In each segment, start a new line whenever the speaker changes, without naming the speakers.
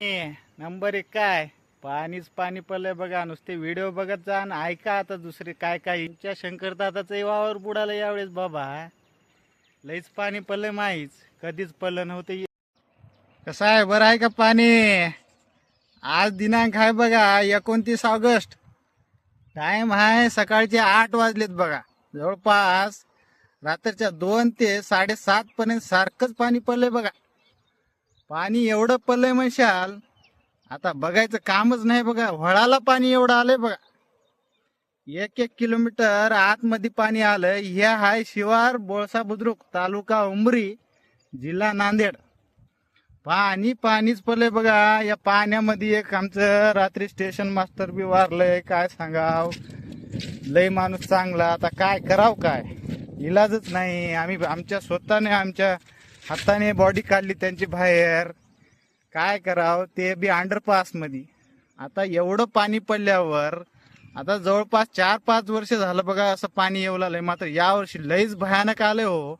Number एक काय? पाणीच पाणी पडलंय बघा नुसते व्हिडिओ बघत जा आणि ऐका आता दुसरे काय काय. तुमच्या शंकर दादाचं वावर बुडालं यावेळेस बाबा. लईच पाणी पडलंय माहीच. कधीच पडलं नव्हतं कसं आहे? बरं आहे का पाणी? आज दिनांक आहे बघा एकोणतीस ऑगस्ट. टाइम आहे सकाळचे आठ वाजलेत बघा. जवळपास रात्रीच्या दोन ते साडेसात पर्यंत सारखंच पाणी पडलंय बघा. पाणी एवढं पडलंय म्हणशाल आता बघायचं कामच नाही बघा. व्हळाला पाणी एवढं आलंय बघा. एक एक किलोमीटर आतमध्ये पाणी आलं हे हाय शिवार बोळसा बुद्रुक तालुका उमरी जिल्हा नांदेड. पाणी पाणीच पडलंय बघा. या पाण्यामध्ये एक आमचं रात्री स्टेशन मास्टर बी वारलंय. काय सांगाव? लय माणूस चांगला. आता काय कराव काय? इलाजच नाही. आम्ही आमच्या स्वतःने आमच्या हाताने बॉडी काढली त्यांची बाहेर. काय करावं? ते बी अंडरपासमध्ये आता एवढं पाणी पडल्यावर आता जवळपास चार पाच वर्ष झालं बघा असं पाणी येऊ लागलंय. मात्र यावर्षी लईच भयानक आलंय हो.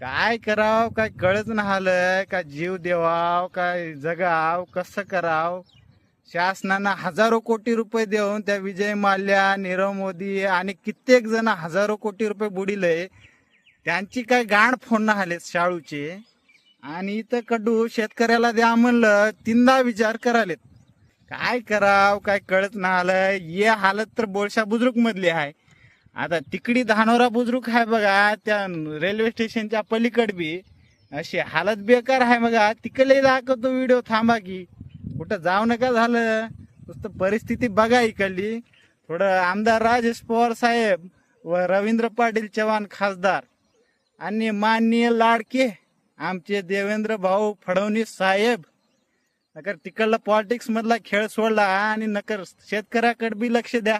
काय कराव? काय कळत नाही का जीव देवाव? काय जगाव? कसं कराव? शासनानं हजारो कोटी रुपये देऊन त्या विजय माल्या नीरव मोदी आणि कित्येक जण हजारो कोटी रुपये बुडिले. त्यांची काय गाण फोडणं आले शाळूचे. आणि इथं कडू शेतकऱ्याला द्या म्हणलं तीनदा विचार करालेत. काय कराव काय कळत नाही आलं. ये हालत तर बोळशा बुजुर्ग मधली आहे. आता तिकडी धानोरा बुजुर्ग आहे बघा त्या रेल्वे स्टेशनच्या पलीकड बी. अशी हालत बेकार आहे बघा. तिकडे दाखवतो व्हिडिओ थांबा की. कुठं जाऊ नका झालं. नुसतं परिस्थिती बघा इकडली. थोडं आमदार राजेश पवार साहेब व रवींद्र पाटील चव्हाण खासदार. आणि माननीय लाडके आमचे देवेंद्र भाऊ फडणवीस साहेब. नकर तिकडला पॉलिटिक्स मधला खेळ सोडला आणि नकर शेतकऱ्याकडे बी लक्ष द्या.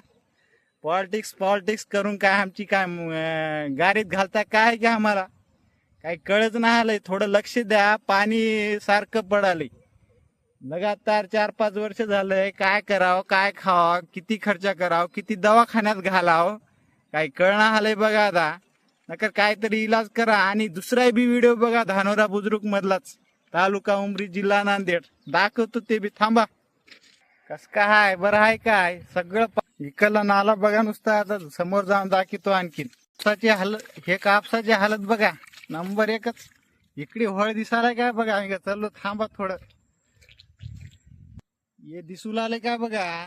पॉलिटिक्स पॉलिटिक्स करून काय आमची काय गाडीत घालता काय की आम्हाला? काही कळत नाही आलंय. थोडं लक्ष द्या. पाणी सारखं पडालंय. लगातार चार पाच वर्ष झालंय. काय करावं? काय खावं? किती खर्च करावं? किती दवाखान्यात घालावं? काही कळणं आलंय बघा आता. नका काहीतरी इलाज करा आणि दुसरा बी व्हिडिओ बघा धानोरा बुजुर्ग मधलाच. तालुका उमरी जिल्हा नांदेड. दाखवतो ते बी. थांबा. कस काय बरं आहे काय? सगळं इकडला नाला बघा नुसता आता समोर जाऊन दाखवतो आणखीन. कापसाची हालत हे कापसाची हालत बघा. नंबर एकच. इकडे होळ दिसायला काय बघा? आम्ही चाललो थांबा थोडं. हे दिसू लागले काय बघा?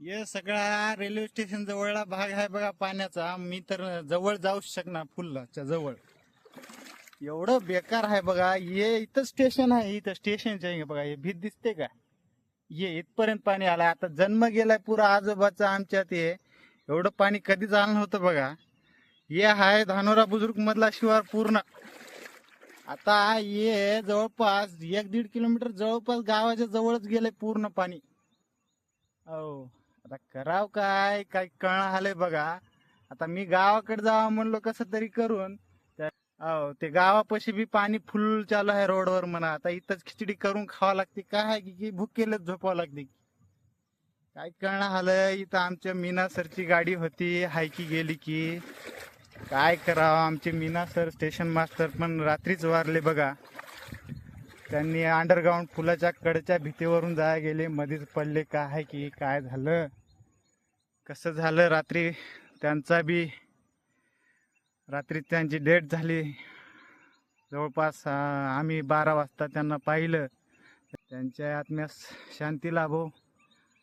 हे सगळा रेल्वे स्टेशन जवळला भाग आहे बघा पाण्याचा. मी तर जवळ जाऊ शकणार फुलच्या जवळ. एवढं बेकार आहे बघा. हे इथं स्टेशन आहे. इथं स्टेशनच्या बघा हे भीत दिसते का? ये इथपर्यंत पाणी आलं. आता जन्म गेलाय पुरा आजोबाचा आमच्या ते एवढं पाणी कधीच आलं नव्हतं बघा. हे आहे धानोरा बुजुर्ग मधला शिवार पूर्ण. आता ये जवळपास एक दीड किलोमीटर जवळपास गावाच्या जवळच गेलंय पूर्ण पाणी. हो आता कराव काय? काय कळणं आलंय बघा. आता मी गावाकडे जावं म्हणलो कसं तरी करून ते गावापाशी बी पाणी फुल चालू आहे रोडवर म्हणा. आता इथंच खिचडी करून खावा लागते. काय आहे की की भुकेलच झोपावं लागते. काय कळणं आलं इथं आमच्या मीना सरची गाडी होती. हाय की गेली की. काय करावं? आमचे मीना सर स्टेशन मास्टर पण रात्रीच वारले बघा. त्यांनी अंडरग्राऊंड फुलाच्या कडच्या भीतीवरून जाया गेले. मध्येच पडले काय आहे की काय झालं? कसं झालं रात्री? त्यांचा बी रात्री त्यांची डेट झाली. जवळपास आम्ही बारा वाजता त्यांना पाहिलं. त्यांच्या आत्म्यास शांती लाभो.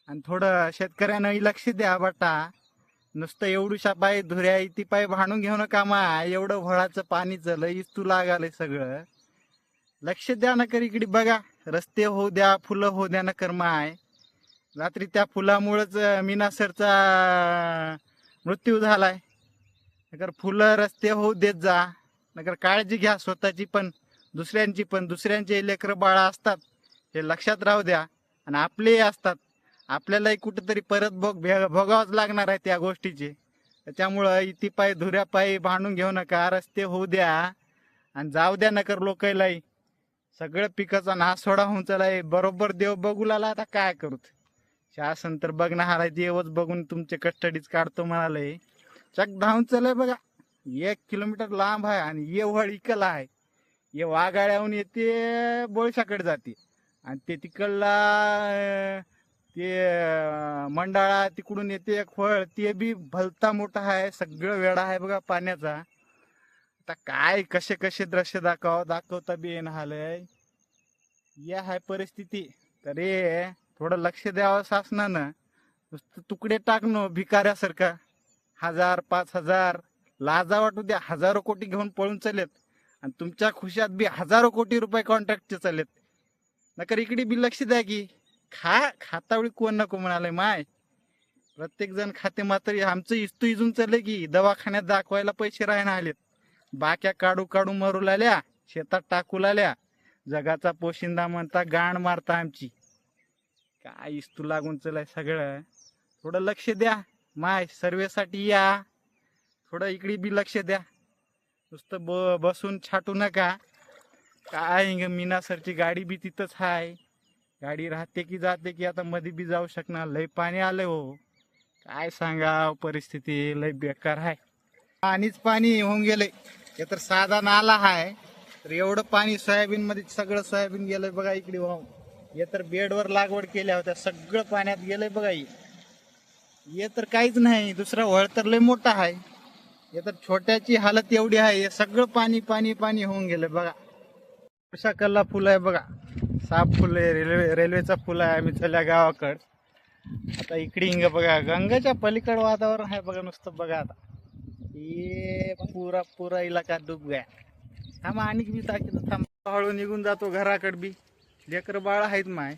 आणि थोडं शेतकऱ्यांना लक्ष द्या बटा. नुसतं एवढू पाय धुऱ्या ती पाय भांडून घेऊ नका मा एवढं व्हळाचं पाणीचं लई तू लागालंय सगळं. लक्ष द्या ना कर इकडे. बघा रस्ते होऊ द्या फुलं होऊ द्या ना कर्म माय. रात्री त्या फुलामुळंच मीना सरचा मृत्यू झालाय. नगर फुलं रस्ते होऊ देत जा. नगर काळजी घ्या स्वतःची पण दुसऱ्यांची पण. दुसऱ्यांचे लेकरं बाळा असतात हे लक्षात राहू द्या. आणि आपलेही असतात. आपल्यालाही कुठंतरी परत भोग भे- भोगावंच लागणार आहे त्या गोष्टीचे. त्यामुळं इतिपायी पाय भांडून घेऊ नका. रस्ते होऊ द्या. आणि जाऊ द्या नकर लोकायलाही. सगळं पिकाचा नासोडा होऊन चालाय बरोबर देव बघू लागला आता काय करू शासन तर बघणार आहे देवच बघून तुमचे कस्टडीज काढतो म्हणाले. चक धावून चालय बघा. एक किलोमीटर लांब आहे आणि ये इकला आहे. ये वाघाड्याहून येते बोळशाकडे जाते. आणि ते तिकडला ते मंडाळा तिकडून येते एक फळ ते बी भलता मोठा आहे सगळं वेळा आहे बघा पाण्याचा. आता काय कसे कसे दृश्य दाखव दाखवता बी येणं आलंय या हाय परिस्थिती. तरी थोडं लक्ष द्यावं शासनानं. नुसतं तुकडे टाकणं भिकाऱ्यासारखा. हजार पाच हजार. लाजा वाटू द्या. हजारो कोटी घेऊन पळून चालेत आणि तुमच्या खुशात बी हजारो कोटी रुपये कॉन्ट्रॅक्टचे चालेत नकर इकडे बी लक्ष द्या की. खा खातावळी कोण नको म्हणाले माय. प्रत्येक जण खाते मात्र आमचं इस्तू इजून चालले की दवाखान्यात दाखवायला पैसे राहणार आलेत. बाक्या काढू काढू मरू लागल्या शेतात टाकू लागल्या. जगाचा पोशिंदा म्हणता गाण मारता आमची. काय इस्तू लागून चलाय सगळं. थोडं लक्ष द्या. माय सर्वेसाठी या. थोडं इकडे बी लक्ष द्या. नुसतं ब बसून छाटू नका. काय मीनासरची गाडी बी तिथंच आहे गाडी राहते की जाते की आता मध्ये बी जाऊ शकणार. लय पाणी आलं हो. काय सांगा परिस्थिती लय बेकार आहे पाणीच पाणी होऊन गेलंय. हे तर साधा नाला आहे तर एवढं पाणी सोयाबीन मध्ये सगळं सोयाबीन गेलंय बघा इकडे वाहून. हे तर बेडवर लागवड केल्या होत्या सगळं पाण्यात गेलंय बघा हे. तर काहीच नाही दुसरा वळ तर लय मोठा आहे हे तर छोट्याची हालत एवढी आहे हे सगळं पाणी पाणी पाणी होऊन गेलं बघा. कशा कल्ला फुलं आहे बघा. साप फुल आहे रेल्वे रेल्वेचा फुलं आहे आम्ही चल्या गावाकड. आता इकडे हिंग बघा गंगाच्या पलीकड वातावरण आहे बघा नुसतं बघा आता. ये पुरा पुरा इलाका डूब गया. थांब आणि मी थांब हळू निघून जातो घराकड बी. लेकर बाळ आहेत माय.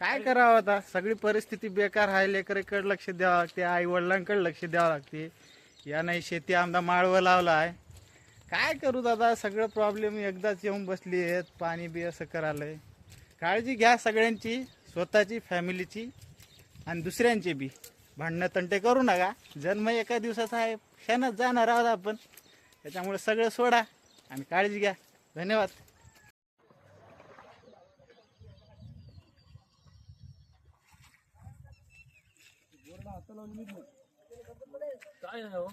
काय करावं आता? सगळी परिस्थिती बेकार आहे. लेकरेकडे लक्ष द्यावं लागते. आई वडिलांकडे लक्ष द्यावं लागते. या नाही शेती आमदा माळवं लावला आहे. काय करू दादा? सगळं प्रॉब्लेम एकदाच येऊन बसली आहेत. पाणी बी असं करायलंय काळजी घ्या सगळ्यांची. स्वतःची फॅमिलीची आणि दुसऱ्यांची बी. भांडणं तंटे करू नका. जन्म एका दिवसाचा आहे. क्षणात जाणार आहोत आपण. त्याच्यामुळे सगळं सोडा आणि काळजी घ्या. धन्यवाद.
काय आहे हो?